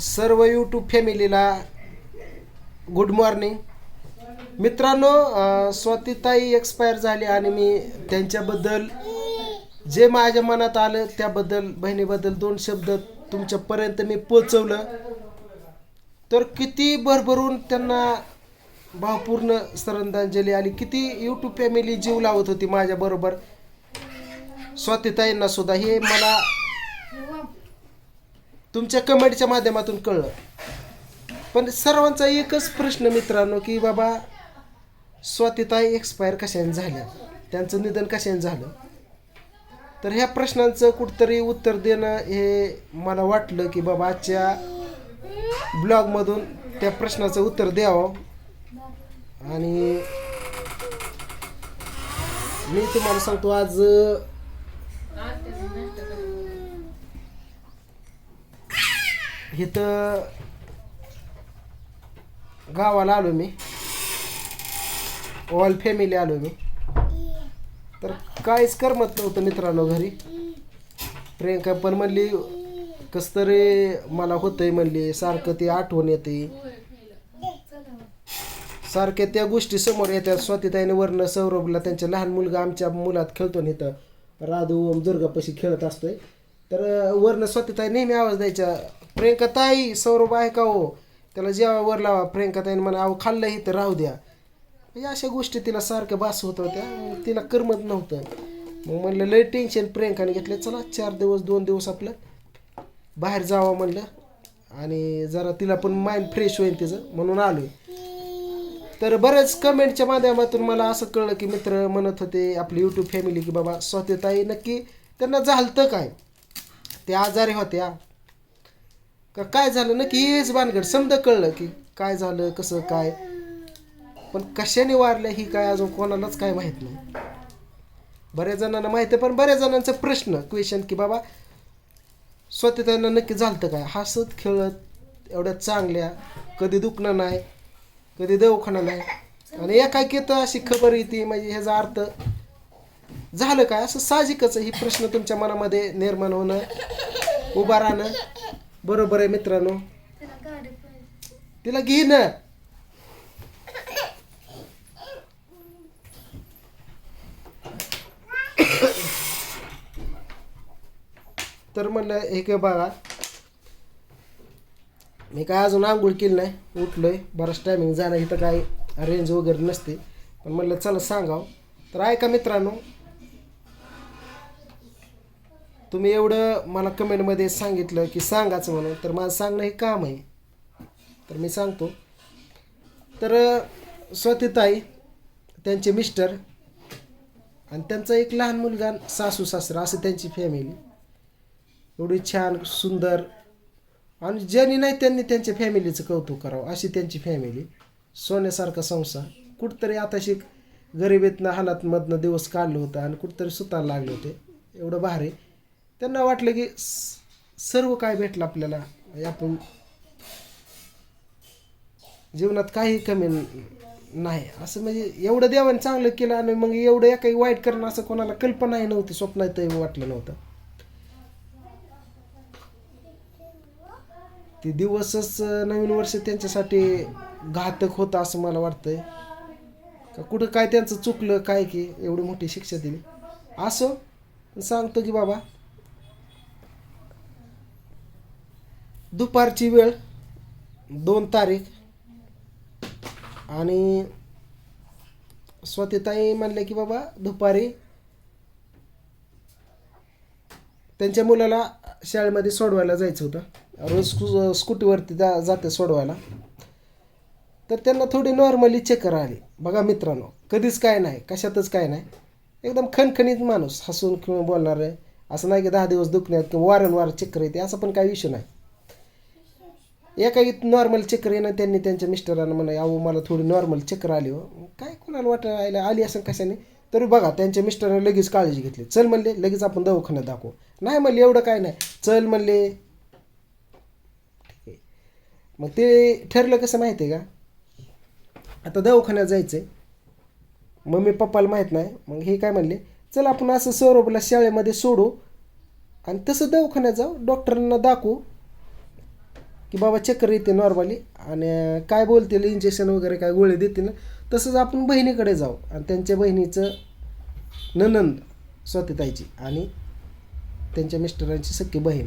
सर्व यूट्यूब फॅमिलीला good morning मित्रांनो स्वातीताई एक्सपायर झाली आणि मी त्यांच्याबद्दल जे माझ्या मनात आलं त्याबद्दल बहिणीबद्दल दोन शब्द तुमच्यापर्यंत मी पोचवलं तर किती भरभरून त्यांना भावपूर्ण श्रद्धांजली आली. किती यूट्यूब फॅमिली जीव लावत होती माझ्याबरोबर स्वातीताईंना सुद्धा. हे मला तुमच्या कमेंटच्या माध्यमातून कळलं. पण सर्वांचा एकच प्रश्न मित्रांनो की बाबा स्वातीताई एक्सपायर कशाने झाल्या? त्यांचं निधन कशाने झालं? तर ह्या प्रश्नांचं कुठतरी उत्तर देणं हे मला वाटलं की बाबा आजच्या ब्लॉगमधून त्या प्रश्नाचं उत्तर द्यावं. आणि मी तुम्हाला सांगतो आज इथं गावाला आलो मी. ऑल फॅमिली आलो मी. तर काहीच करमत नव्हतं मित्रांनो घरी. प्रियंका पण म्हणली कस तरी मला होतंय म्हणली. सारखं ती आठवण येते. सारख्या त्या गोष्टी समोर येतात. स्वातीताईने वर्ण सौरभला त्यांच्या लहान मुलगा आमच्या मुलात खेळतो ना इथं राधू ओम दुर्गापाशी खेळत असतोय. तर वरनं स्वातीताई नेहमी आवाज द्यायचा प्रियंका ताई सौरभ आहे का हो? त्याला जेव्हा वर लावा प्रियंका ताईने म्हणा अहो खाल्लं तर राहू द्या. म्हणजे अशा गोष्टी तिला सारख्या बास होत होत्या तिला करमत नव्हतं. मग म्हणलं लय टेन्शन प्रियंकाने घेतलं चला चार दिवस दोन दिवस आपलं बाहेर जावं म्हणलं आणि जरा तिला पण माइंड फ्रेश होईल तिचं म्हणून आलो तर बऱ्याच कमेंटच्या माध्यमातून मला असं कळलं की मित्र म्हणत होते आपली यूट्यूब फॅमिली की बाबा स्वतःताई नक्की त्यांना झालतं काय? ते आजारी होत्या. का काय झालं? नक्की हेच भानगड समजा कळलं की काय झालं कसं काय? पण कशाने वारलं ही काय अजून कोणालाच काय माहीत नाही. बऱ्याच जणांना माहिती आहे पण बऱ्याच जणांचा प्रश्न क्वेश्चन की बाबा स्वतः त्यांना नक्की झालं काय? हसत खेळत एवढ्या चांगल्या कधी दुखणं नाही कधी दवाखाना नाही. आणि एकाकीत अशी खबर येते म्हणजे ह्याचा अर्थ झालं काय? असं साहजिकच आहे. ही प्रश्न तुमच्या मनामध्ये निर्माण होणं उभा राहणं. बरोबर आहे मित्रांनो. तिला घेईन तर म्हणलं हे काय बघा. मी काय अजून आंघोळ केली नाही. उठलोय. बराच टायमिंग झाला. इथं काही रेंज वगैरे नसते. पण म्हणलं चला सांगाव. तर ऐका मित्रांनो तुम्ही एवढं मला कमेंटमध्ये सांगितलं की सांगाचं म्हणून तर माझं सांगणं हे काम आहे. तर मी सांगतो. तर स्वतीताई त्यांचे मिस्टर आणि त्यांचा एक लहान मुलगा सासू सासरा असं त्यांची फॅमिली एवढी छान सुंदर. आणि ज्यांनी नाही त्यांनी त्यांच्या फॅमिलीचं कौतुक करावं अशी त्यांची फॅमिली सोन्यासारखा संसार. कुठतरी आताशी गरिबीतनं हालातमधनं दिवस काढलं होतं आणि कुठतरी सुतार लागले होते. एवढं भारी. त्यांना वाटलं की सर्व काय भेटलं आपल्याला. आपण जीवनात काही कमी नाही. असं म्हणजे एवढं देवाने चांगलं केलं आणि मग एवढं काही वाईट करणं असं कोणाला कल्पनाही नव्हती स्वप्नातही वाटलं नव्हतं. ते दिवसच नवीन वर्ष त्यांच्यासाठी घातक होतं असं मला वाटतंय. का कुठं काय त्यांचं चुकलं काय की एवढी मोठी शिक्षा दिली. असो सांगतो की बाबा दुपारची वेळ दोन तारीख. आणि स्वतःताई म्हणले की बाबा दुपारी. त्यांच्या मुलाला शाळेमध्ये सोडवायला जायचं होतं. रोज स्कू स्कूटीवरती जा जाते सोडवायला. तर त्यांना थोडी नॉर्मली चक्कर आली. बघा मित्रांनो कधीच काय नाही कशातच काय नाही. एकदम खणखणीत माणूस हसून किंवा बोलणार. आहे असं नाही की दहा दिवस दुखण्यात किंवा वारंवार चक्कर येते असं पण काही विषय नाही. एका नॉर्मल चक्कर येणं त्यांनी त्यांच्या मिस्टरांना म्हणा अहो मला थोडी नॉर्मल चक्कर आली हो. काय कोणाला वाटायला आली असं कशाने? तरी बघा त्यांच्या मिस्टरने लगेच काळजी घेतली. चल म्हणले लगेच आपण दवाखान्यात दाखवू. नाही म्हणले एवढं काय नाही. चल म्हणले. ठीक आहे. मग ते ठरलं कसं माहिती आहे का? आता दवाखान्यात जायचं आहे मम्मी पप्पाला माहीत नाही. मग हे काय म्हणले? चल आपण असं सौरभला शाळेमध्ये सोडू आणि तसं दवाखान्यात जाऊ डॉक्टरांना दाखवू. की बाबा चक्कर येते नॉर्मली आणि काय बोलतील इंजेक्शन वगैरे काय गोळे देतील तसंच आपण बहिणीकडे जाऊ. आणि त्यांच्या बहिणीचं ननंद स्वतःची आणि त्यांच्या मिस्टरांची सख्खी बहीण.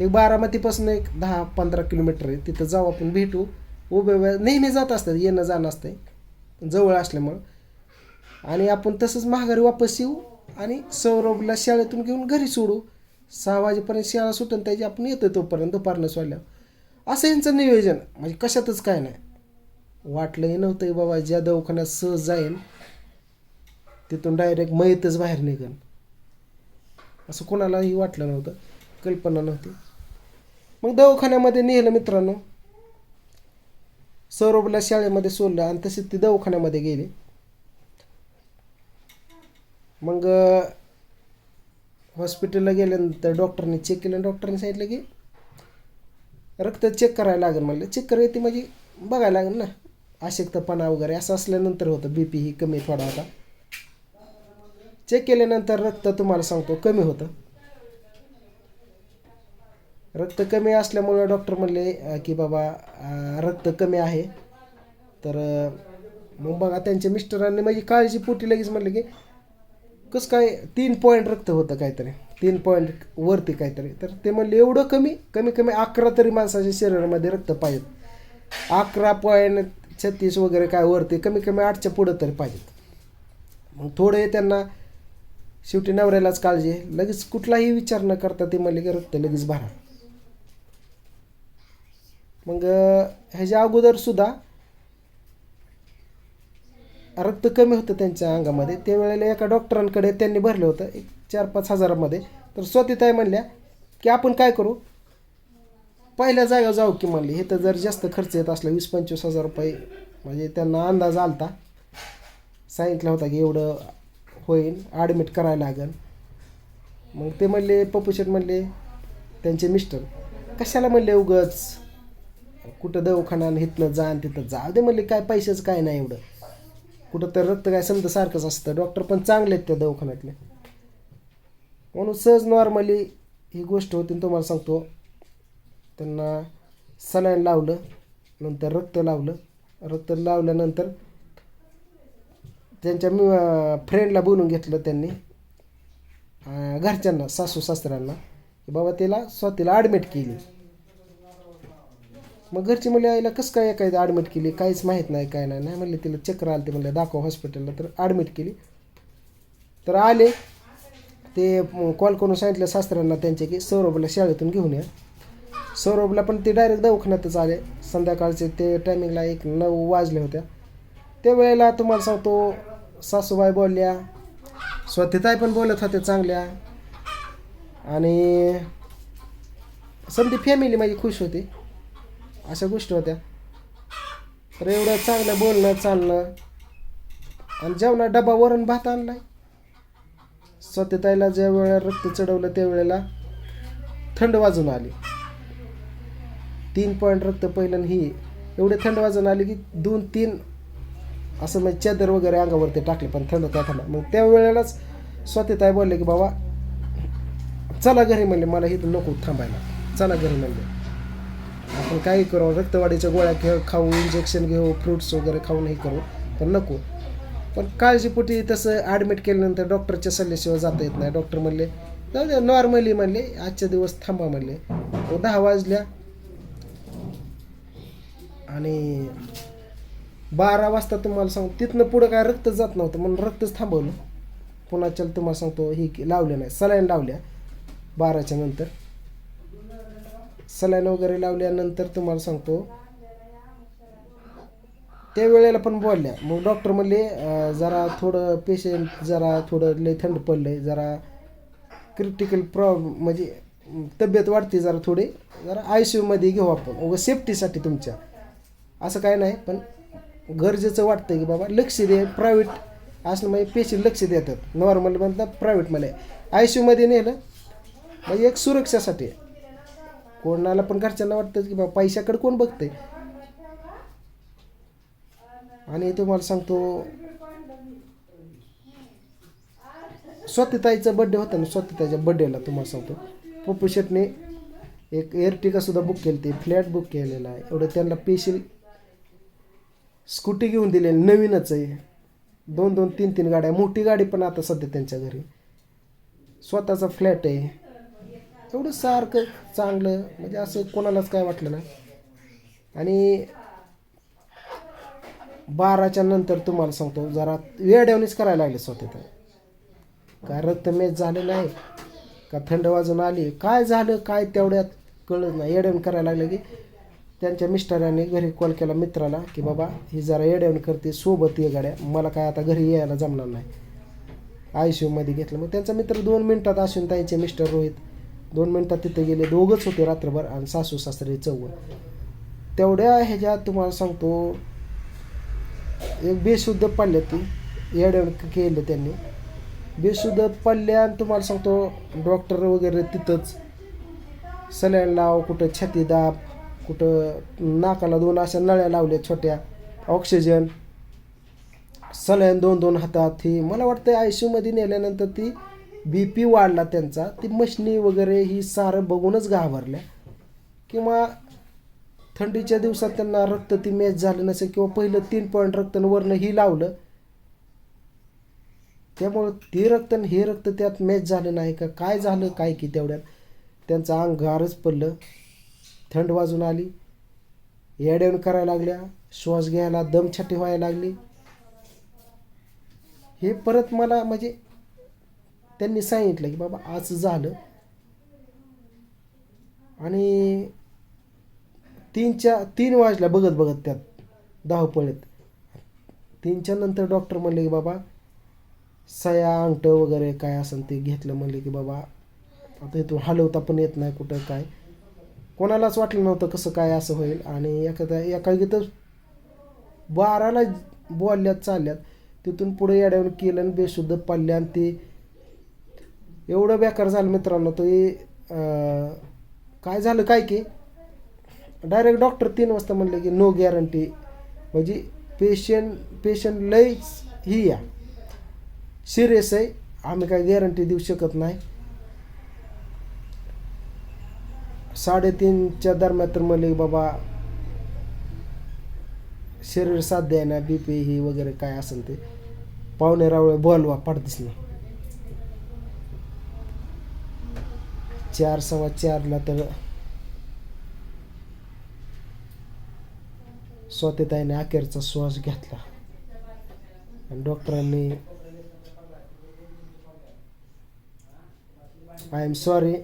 एक बारामतीपासून एक दहा पंधरा किलोमीटर आहे. तिथं जाऊ आपण भेटू. उभ्या नेहमी जात असतात येणं जाणं असतं जवळ असल्यामुळं. आणि आपण तसंच महागारी वापस येऊ आणि सौरभला शाळेतून घेऊन घरी सोडू. सहा वाजेपर्यंत शाळा सुटून त्याची आपण येतो तोपर्यंत दुपारनं सोडल्यावर. असं यांचं नियोजन. म्हणजे कशातच काय नाही. वाटलंही नव्हतंही बाबा ज्या दवाखान्यात सहज जाईल तिथून डायरेक्ट मयतच बाहेर निघेल असं कोणालाही वाटलं नव्हतं. कल्पना नव्हती. मग दवाखान्यामध्ये नेलं मित्रांनो. सौरभला शाळेमध्ये सोडलं आणि तशीच ती दवाखान्यामध्ये गेली. मग हॉस्पिटलला गेल्यानंतर डॉक्टरने चेक केलं डॉक्टरने सांगितलं की रक्त चेक करायला लागेल म्हणलं. चेक करायला म्हणजे बघायला लागेल ना. अशक्तपणा वगैरे असं असल्यानंतर होतं. बी पी ही कमी थोडा होता चेक केल्यानंतर रक्त तुम्हाला सांगतो कमी होतं. रक्त कमी असल्यामुळे डॉक्टर म्हणले की बाबा रक्त कमी आहे. तर मग बघा त्यांच्या मिस्टरांनी माझी काळजी पोटी लगेच म्हणलं की कसं काय तीन पॉईंट रक्त होतं काहीतरी. तीन पॉईंट वरती काहीतरी. तर ते म्हणले एवढं कमी? कमी कमी अकरा तरी माणसाच्या शरीरामध्ये रक्त पाहिजेत. अकरा पॉईंट छत्तीस वगैरे काय वरती कमी कमी आठच्या पुढं तरी पाहिजेत. मग थोडे त्यांना शेवटी नवऱ्यालाच काळजी लगेच कुठलाही विचार न करता ते म्हणले की रक्त लगेच भरा. मग ह्याच्या अगोदर सुद्धा रक्त कमी होतं त्यांच्या अंगामध्ये. त्यावेळेला एका डॉक्टरांकडे त्यांनी भरलं होतं एक चार पाच हजारामध्ये. तर स्वतःताई म्हणल्या की आपण काय करू? पहिल्या जागेवर जाऊ की म्हणली. हे तर जर जास्त खर्च येत असला वीस पंचवीस हजार रुपये म्हणजे त्यांना अंदाज आलता. सांगितला होता की एवढं होईल ॲडमिट करायला लागेल. मग ते म्हणले पप्पू शेट म्हणले त्यांचे मिस्टर कशाला म्हणले उगच? कुठं दवाखाना आणि इथनं जा आणि तिथं जा. दे म्हणले काय पैशाचं काय नाही एवढं. कुठं तर रक्त काय समजा सारखंच असतं. डॉक्टर पण चांगले आहेत त्या दवाखान्यातले. म्हणून सहज नॉर्मली ही गोष्ट होती आणि तुम्हाला सांगतो त्यांना सलाईन लावलं नंतर रक्त लावलं. रक्त लावल्यानंतर त्यांच्या मी फ्रेंडला बोलून घेतलं त्यांनी घरच्यांना सासू सासऱ्यांना की बाबा तिला स्वतःला ॲडमिट केली. मग घरची म्हणले आईला कसं काय काय ॲडमिट केली? काहीच माहीत नाही काय नाही. नाही म्हणले तिला चक्कर आले ते म्हणले दाखव हॉस्पिटलला तर ॲडमिट केली. तर आले. ते कॉल करून सांगितलं सासऱ्यांना त्यांच्या की सौरभला शाळेतून घेऊन या. सौरभला पण ते डायरेक्ट दवाखान्यातच आले. संध्याकाळचे ते टायमिंगला एक नऊ वाजले होत्या त्यावेळेला तुम्हाला सांगतो सासूबाई बोलल्या. स्वतःताई पण बोलत होत्या चांगल्या. आणि समधी फॅमिली माझी खुश होती. अशा गोष्टी होत्या. तर एवढं चांगलं बोलणं चालणं. आणि जेवणा डबा वरण भात आणलाय. स्वतःताईला ज्या वेळेला रक्त चढवलं त्यावेळेला थंड वाजून आली. तीन पॉईंट रक्त पहिलं ही. एवढे थंड वाजून आली की दोन तीन असं म्हणजे चादर वगैरे अंगावरती टाकले पण थंड त्या थांबा मग त्या वेळेलाच स्वतःताई बोलले की बाबा चला घरी म्हणले मला इथं नको थांबायला. चला घरी म्हणले. काही करू रक्तवाढीच्या गोळ्या खेळ खाऊ इंजेक्शन घेऊ फ्रुट्स वगैरे खाऊन हे करू पण नको. पण काळजीपोटी तसं ॲडमिट केल्यानंतर डॉक्टरच्या सल्ल्याशिवाय जाता येत नाही. डॉक्टर म्हणले जाऊ द्या नॉर्मली म्हणले आजच्या दिवस थांबा म्हणले. दहा वाजल्या आणि बारा वाजता तुम्हाला सांगतो तिथनं पुढं काय रक्त जात नव्हतं म्हणून रक्तच थांबवलं. पुन्हा चल तुम्हाला सांगतो ही के- लावल्या नाही सलाईन लावल्या बाराच्या नंतर. सलाईन वगैरे लावल्यानंतर तुम्हाला सांगतो. त्या वेळेला पण बोलल्या. मग डॉक्टर म्हणले जरा थोडं पेशंट जरा थोडं लय थंड पडलं आहे जरा क्रिटिकल प्रॉब्लेम म्हणजे तब्येत वाढते जरा थोडी. जरा आय सी यूमध्ये घेऊ आपण. उगं सेफ्टीसाठी तुमच्या. असं काय नाही पण गरजेचं वाटतं की बाबा लक्ष दे. प्रायव्हेट असलं म्हणजे पेशंट लक्ष देतात. नॉर्मल म्हणतात प्रायव्हेटमध्ये आय सी यूमध्ये नेलं. म्हणजे एक सुरक्षासाठी. कोणाला पण घरच्यांना वाटतं की बाबा पैशाकडे कोण बघतंय? आणि तुम्हाला सांगतो स्वतःताईचा बड्डे होता ना स्वतःताईच्या बड्डेला तुम्हाला सांगतो. पप्पू शेटने एक एअरटिकासुद्धा बुक केली ती फ्लॅट बुक केलेला आहे. एवढं त्यांना पेशील स्कूटी घेऊन दिलेली नवीनच आहे. दोन दोन तीन तीन गाड्या मोठी गाडी पण आता सध्या त्यांच्या घरी. स्वतःचा फ्लॅट आहे. एवढं सारखं चांगलं म्हणजे असं कोणालाच काय वाटलं नाही. आणि बाराच्या नंतर तुम्हाला सांगतो जरा वेड्यावणीच करायला लागले स्वतः तर. काय रक्त मेच झालं नाही का थंड वाजून आली काय झालं काय तेवढ्यात कळत नाही. येड्यावण करायला लागलं की त्यांच्या मिस्टरांनी घरी कॉल केला मित्राला की बाबा ही जरा येड्यावण करते सोबत ये गाड्या. मला काय आता घरी यायला जमणार नाही. आय सी यूमध्ये घेतलं. मग त्यांचा मित्र दोन मिनटात असून त्यांचे मिस्टर रोहित दोन मिनटात तिथे गेले. दोघंच होते रात्रभर आणि सासू सासरे चौघ. तेवढ्या ह्याच्यात तुम्हाला सांगतो एक बेशुद्ध पडले ती. येड्यावण केलं त्यांनी. बेशुद्ध पडल्या आणि तुम्हाला सांगतो डॉक्टर वगैरे तिथंच. सलाईन लाव कुठं छाती दाब कुठं नाकाला दोन अशा नळ्या लावल्या छोट्या. ऑक्सिजन. सलाईन दोन दोन हातात ही. मला वाटतं आय सी यूमध्ये नेल्यानंतर ती बी पी वाढला त्यांचा ती मशनी वगैरे ही सारं बघूनच घाबरल्या. किंवा थंडीच्या दिवसात त्यांना रक्त ती मॅच झालं नसेल किंवा पहिलं तीन पॉईंट रक्त वरनं ही लावलं त्यामुळं ते रक्त हे रक्त त्यात मॅच झालं नाही का? काय झालं काय की तेवढ्यात त्यांचं अंग गारच पडलं. थंड वाजून आली. येड्यावून करायला लागल्या. श्वास घ्यायला दमछाटी व्हायला लागली. हे परत मला म्हणजे त्यांनी सांगितलं की बाबा आज झालं. आणि तीनच्या तीन वाजल्या बघत बघत त्यात धावपळीत. तीनच्या नंतर डॉक्टर म्हणले की बाबा सया अंगठं वगैरे काय असेल ते घेतलं म्हणले की बाबा आता इथून हलवता पण येत नाही कुठं काय. कोणालाच वाटलं नव्हतं कसं काय असं होईल. आणि एखाद्या एका तर बाराला बोलल्यात चालल्यात. तिथून पुढे येड्यावर केलं आणि बेशुद्ध पडल्या आणि ते एवढं बेकार झालं मित्रांनो ते काय झालं काय की डायरेक्ट डॉक्टर तीन वाजता म्हणले की नो गॅरंटी म्हणजे पेशंट पेशंट लईच ही या. सिरियस आहे. आम्ही काय गॅरंटी देऊ शकत नाही. साडेतीनच्या दरम्यान तर म्हणले की बाबा शरीर साध्य आहे ना बी पी ही वगैरे काय असेल ते पाहुणे रावळे बोलवा पडतीस ना चार सव्वा चारला तर स्वतःताईने अखेरचा श्वास घेतला. आणि डॉक्टरांनी आय एम सॉरी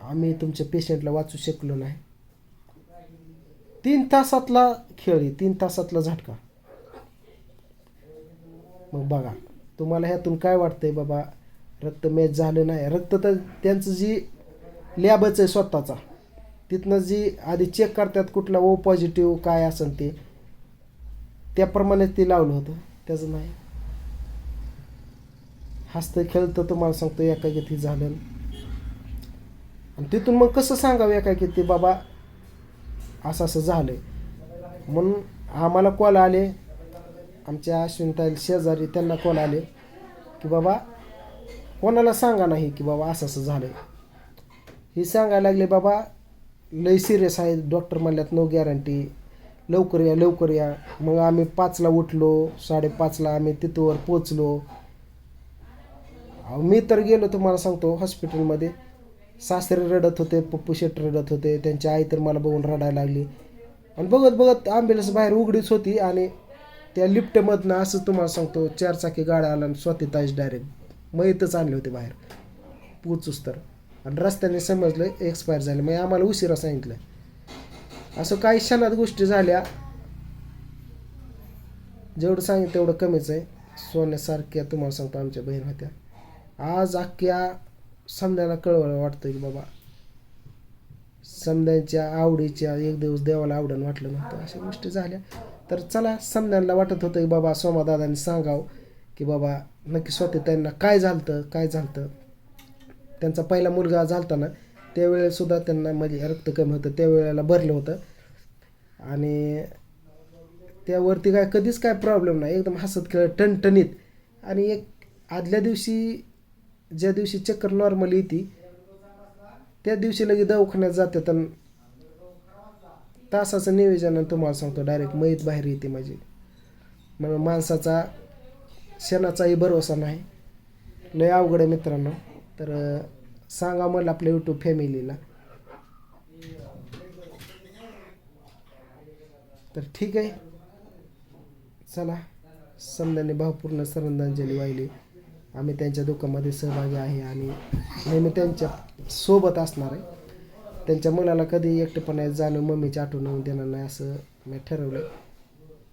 आम्ही तुमच्या पेशंटला वाचू शकलो नाही. तीन तासातला खेळ तीन तासातला झटका. मग बघा तुम्हाला ह्यातून काय वाटतंय बाबा? रक्त मॅच झालं नाही. रक्त तर त्यांचं जी लॅबच आहे स्वतःचा. तिथनं जी आधी चेक करतात कुठला ओ पॉझिटिव्ह काय असेल ते. त्याप्रमाणे ते लावलं होतं. त्याचं नाही. हसतं खेळतं तुम्हाला सांगतो एकाकीत हे झालं. आणि तिथून मग कसं सांगावं एकाकीत ते बाबा असं असं झालं म्हणून आम्हाला कॉल आले. आमच्या अश्विनताईल शेजारी त्यांना कॉल आले. की बाबा कोणाला सांगा नाही की बाबा असं असं झालं हे सांगायला लागले बाबा लय सिरियस आहे. डॉक्टर म्हणल्यात नो गॅरंटी लवकर या लवकर या. मग आम्ही पाचला उठलो साडेपाचला आम्ही तिथवर पोचलो मी तर गेलो तुम्हाला सांगतो हॉस्पिटलमध्ये सासरे रडत होते पप्पू शेट रडत होते त्यांची आई तर मला बघून रडायला लागली. आणि बघत बघत ॲम्ब्युलन्स बाहेर उघडीच होती आणि त्या लिफ्टमधनं असं तुम्हाला सांगतो चारचाकी गाड्या आला आणि स्वतः ताज डायरेक्ट मग इथंच आणले होते बाहेर. पोचूच तर. आणि रस्त्याने समजलं एक्सपायर झाले. मग आम्हाला उशिरा सांगितलं. असं काही क्षणात गोष्टी झाल्या. जेवढं सांगितलं तेवढं कमीच आहे. सोन्यासारख्या तुम्हाला सांगतो आमच्या बहीण होत्या. आज अख्ख्या समजायला कळवळ वाटतं की बाबा समजायच्या आवडीच्या एक दिवस देवाला आवडून वाटलं नव्हतं अशा गोष्टी झाल्या. तर चला समजायला वाटत होतं की बाबा सोमादादांनी सांगावं. की बाबा नक्की स्वतः त्यांना काय झालतं काय झालतं? त्यांचा पहिला मुलगा झालता ना त्यावेळेसुद्धा त्यांना म्हणजे रक्त कमी होतं त्यावेळेला भरलं होतं. आणि त्यावरती काय कधीच काय प्रॉब्लेम नाही एकदम हसत खेळत टणटणीत. आणि एक आदल्या दिवशी ज्या दिवशी चक्कर नॉर्मल येते त्या दिवशी लगेच दवाखान्यात जातात आणि तासाचं नियोजन तुम्हाला सांगतो डायरेक्ट मैत बाहेर येते माझी. म्हणून माणसाचा क्षणाचाही भरोसा नाही. लय अवघड आहे मित्रांनो. तर सांगा मला आपल्या यूट्यूब फॅमिलीला तर ठीक आहे. चला. समजाने भावपूर्ण श्रद्धांजली वाहिली. आम्ही त्यांच्या दुःखामध्ये सहभागी आहे आणि नेहमी त्यांच्यासोबत असणार आहे. त्यांच्या मुलाला कधी एकटेपणा जाणं मम्मीची आठवण होऊन देणार नाही असं मी ठरवलं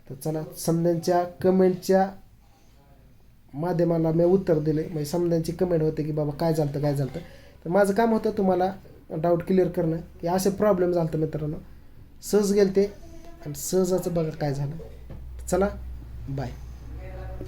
तर चला समजांच्या कमेंटच्या माध्यमाला मी उत्तर दिले. म्हणजे समजांची कमेंट होते की बाबा काय झालं काय झालं तर माझं काम होतं तुम्हाला डाऊट क्लिअर करणं. की असे प्रॉब्लेम झालं मित्रांनो. सहज गेलते आणि सहजाचं बघा काय झालं. चला बाय